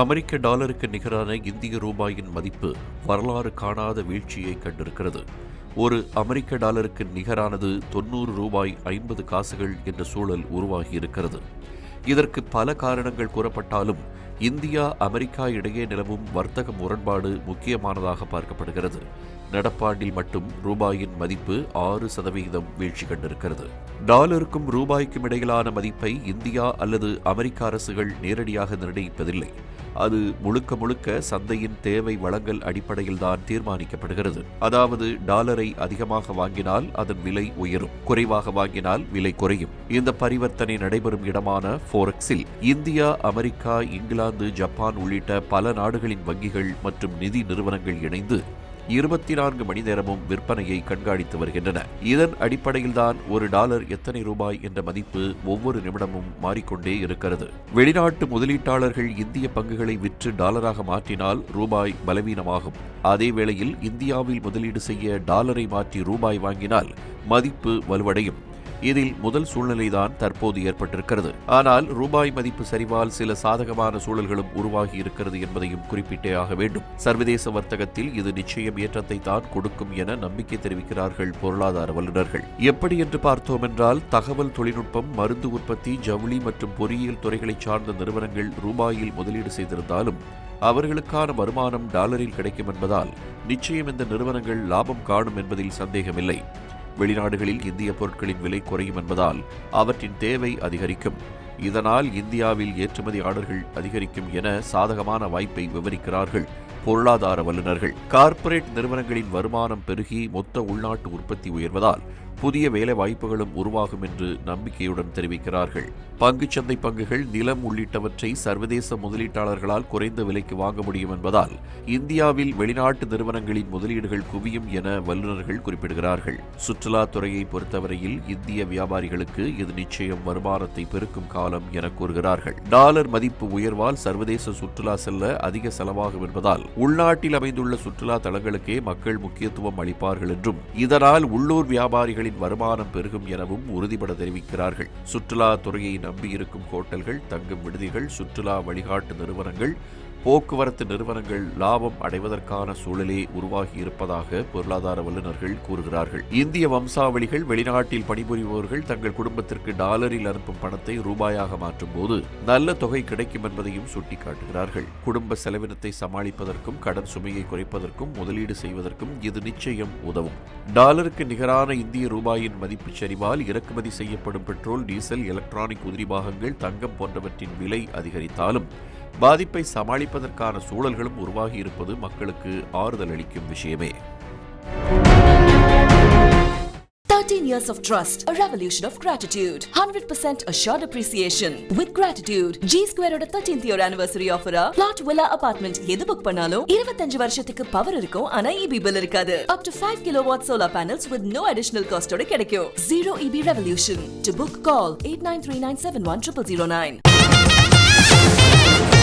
அமெரிக்க டாலருக்கு நிகரான இந்திய ரூபாயின் மதிப்பு வரலாறு காணாத வீழ்ச்சியை கண்டிருக்கிறது. ஒரு அமெரிக்க டாலருக்கு நிகரானது தொன்னூறு ரூபாய் ஐம்பது காசுகள் என்ற சூழல் உருவாகியிருக்கிறது. இதற்கு பல காரணங்கள் கூறப்பட்டாலும் இந்தியா அமெரிக்கா இடையே நிலவும் வர்த்தக முரண்பாடு முக்கியமானதாக பார்க்கப்படுகிறது. நடப்பாண்டில் மட்டும் ரூபாயின் மதிப்பு ஆறு சதவிகிதம் வீழ்ச்சி கண்டிருக்கிறது. டாலருக்கும் ரூபாய்க்கும் இடையிலான மதிப்பை இந்தியா அல்லது அமெரிக்க அரசுகள் நேரடியாக நிர்ணயிப்பதில்லை. அது முழுக்க முழுக்க சந்தையின் தேவை வளங்கள் அடிப்படையில் தான் தீர்மானிக்கப்படுகிறது. அதாவது டாலரை அதிகமாக வாங்கினால் அதன் விலை உயரும். குறைவாக வாங்கினால் விலை குறையும். இந்த பரிவர்த்தனை நடைபெறும் இடமான ஃபோரெக்ஸில் இந்தியா அமெரிக்கா இங்கிலாந்து ஜப்பான் உள்ளிட்ட பல நாடுகளின் வங்கிகள் மற்றும் நிதி நிறுவனங்கள் இணைந்து இருபத்தி நான்கு மணி நேரமும் விற்பனையை கண்காணித்து வருகின்றன. இதன் அடிப்படையில்தான் ஒரு டாலர் எத்தனை ரூபாய் என்ற மதிப்பு ஒவ்வொரு நிமிடமும் மாறிக்கொண்டே இருக்கிறது. வெளிநாட்டு முதலீட்டாளர்கள் இந்திய பங்குகளை விற்று டாலராக மாற்றினால் ரூபாய் பலவீனமாகும். அதே வேளையில் இந்தியாவில் முதலீடு செய்ய டாலரை மாற்றி ரூபாய் வாங்கினால் மதிப்பு வலுவடையும். இதில் முதல் சூழ்நிலைதான் தற்போது ஏற்பட்டிருக்கிறது. ஆனால் ரூபாய் மதிப்பு சரிவால் சில சாதகமான சூழல்களும் உருவாகி இருக்கிறது என்பதையும் குறிப்பிட்டே ஆக வேண்டும். சர்வதேச வர்த்தகத்தில் இது நிச்சயம் ஏற்றத்தை தான் கொடுக்கும் என நம்பிக்கை தெரிவிக்கிறார்கள் பொருளாதார வல்லுநர்கள். எப்படி என்று பார்த்தோம் என்றால் தகவல் தொழில்நுட்பம் மருந்து உற்பத்தி ஜவுளி மற்றும் பொறியியல் துறைகளைச் சார்ந்த நிறுவனங்கள் ரூபாயில் முதலீடு செய்திருந்தாலும் அவர்களுக்கான வருமானம் டாலரில் கிடைக்கும் என்பதால் நிச்சயம் இந்த நிறுவனங்கள் லாபம் காணும் என்பதில் சந்தேகமில்லை. வெளிநாடுகளில் இந்திய பொருட்களின் விலை குறையும் என்பதால் அவற்றின் தேவை அதிகரிக்கும். இதனால் இந்தியாவில் ஏற்றுமதி ஆர்டர்கள் அதிகரிக்கும் என சாதகமான வாய்ப்பை விவரிக்கிறார்கள் பொருளாதார வல்லுநர்கள். கார்ப்பரேட் நிறுவனங்களின் வருமானம் பெருகி மொத்த உள்நாட்டு உற்பத்தி உயர்வதால் புதிய வேலை வாய்ப்புகளும் உருவாகும் என்று நம்பிக்கையுடன் தெரிவிக்கிறார்கள். பங்குச்சந்தை பங்குகள் நிலம் உள்ளிட்டவற்றை சர்வதேச முதலீட்டாளர்களால் குறைந்த விலைக்கு வாங்க முடியும் என்பதால் இந்தியாவில் வெளிநாட்டு நிறுவனங்களின் முதலீடுகள் குவியும் என வல்லுநர்கள் குறிப்பிடுகிறார்கள். சுற்றுலாத்துறையை பொறுத்தவரையில் இந்திய வியாபாரிகளுக்கு இது நிச்சயம் வருமானத்தை பெருக்கும் காலம் என கூறுகிறார்கள். டாலர் மதிப்பு உயர்வால் சர்வதேச சுற்றுலா செல்ல அதிக செலவாகும் என்பதால் உள்நாட்டில் அமைந்துள்ள சுற்றுலா தலங்களுக்கே மக்கள் முக்கியத்துவம் அளிப்பார்கள் என்றும் இதனால் உள்ளூர் வியாபாரிகள் வியாபாரிகளின் வருமானம் பெருகும் எனவும் உறுதிபட தெரிவிக்கிறார்கள். சுற்றுலா துறையை நம்பியிருக்கும் ஹோட்டல்கள் தங்கும் விடுதிகள் சுற்றுலா வழிகாட்டு நிறுவனங்கள் போக்குவரத்து நிறுவனங்கள் லாபம் அடைவதற்கான சூழலே உருவாகி இருப்பதாக பொருளாதார வல்லுநர்கள் கூறுகிறார்கள். இந்திய வம்சாவளிகள் வெளிநாட்டில் பணிபுரிபவர்கள் தங்கள் குடும்பத்திற்கு டாலரில் அனுப்பும் பணத்தை ரூபாயாக மாற்றும் போது நல்ல தொகை கிடைக்கும் என்பதையும் சுட்டிக்காட்டுகிறார்கள். குடும்ப செலவினத்தை சமாளிப்பதற்கும் கடன் சுமையை குறைப்பதற்கும் முதலீடு செய்வதற்கும் இது நிச்சயம் உதவும். டாலருக்கு நிகரான இந்திய ரூபாயின் மதிப்பு சரிவால் இறக்குமதி செய்யப்படும் பெட்ரோல் டீசல் எலக்ட்ரானிக் உதிரி பாகங்கள் தங்கம் போன்றவற்றின் விலை அதிகரித்தாலும் பாதிப்பை சமாளிப்பதற்கான சூழல்களும் உருவாகி இருப்பது மக்களுக்கு ஆறுதல் அளிக்கும் விஷயமே 13 years of trust, a revolution of gratitude, 100% assured appreciation. With gratitude, G Square ஓட 13th year anniversary offer plot villa apartment எது புக் பண்ணாலும் 25 வருஷத்துக்கு பவர் இருக்கும் ஆனா EB bill இருக்காது. Up to 5 kilowatt solar panels with no additional cost ஓட கிடைக்கும். Zero EB revolution. To book call 8939710009.